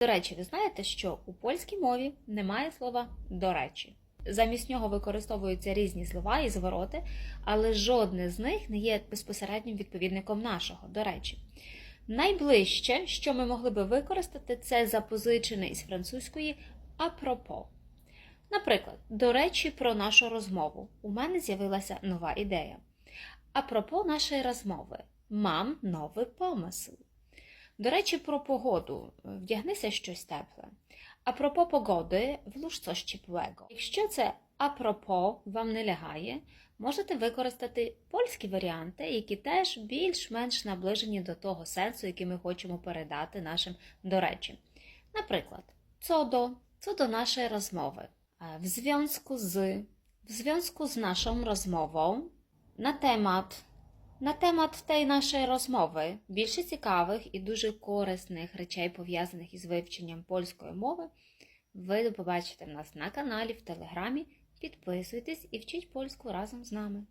До речі, ви знаєте, що у польській мові немає слова до речі. Замість нього використовуються різні слова і звороти, але жодне з них не є безпосереднім відповідником нашого, до речі. Найближче, що ми могли би використати, це запозичене із французької апропо. Наприклад, до речі, про нашу розмову. У мене з'явилася нова ідея. Апропо нашої розмови. Мам новий помисл. До речі, про погоду. Вдягнися щось тепле. Апропо погоди, влуж coś теплого. Якщо це апропо вам не лягає, можете використати польські варіанти, які теж більш-менш наближені до того сенсу, який ми хочемо передати нашим до речі. Наприклад, co do нашої розмови. E, W związku z, w związku z naszą rozmową na temat на темат tej нашої розмови більше цікавих і дуже корисних речей, пов'язаних із вивченням польської мови, ви побачите в нас на каналі в Телеграмі. Підписуйтесь і вчіть польську разом з нами.